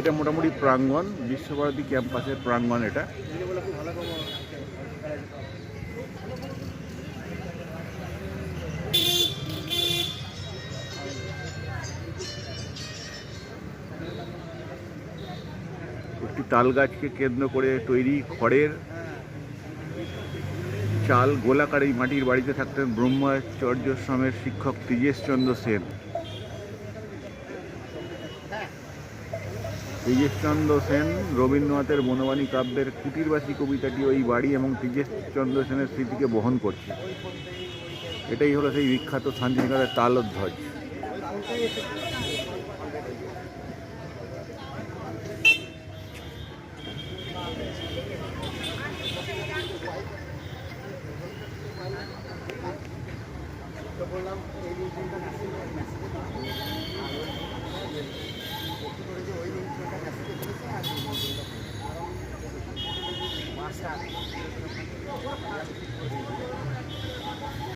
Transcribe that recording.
এটা মোটামুটি প্রাঙ্গণ, বিশ্বভারতী ক্যাম্পাসের প্রাঙ্গণ এটা। একটি তাল গাছকে কেন্দ্র করে তৈরি খড়ের চাল গোলাকার এই মাটির বাড়িতে থাকতেন ব্রহ্মাচর্য স্বামের শিক্ষক ত্রিজেশ চন্দ্র সেন। তেজেশচন্দ্র সেন, রবীন্দ্রনাথের বনবাণী কাব্যের কুটিরবাসী কবিতাটি ওই বাড়ি এবং তেজেশচন্দ্র সেনের স্মৃতিকে বহন করছে। এটাই হলো সেই বিখ্যাত শান্তিনিকেতনের তালধ্বজ। বললাম Obrigado.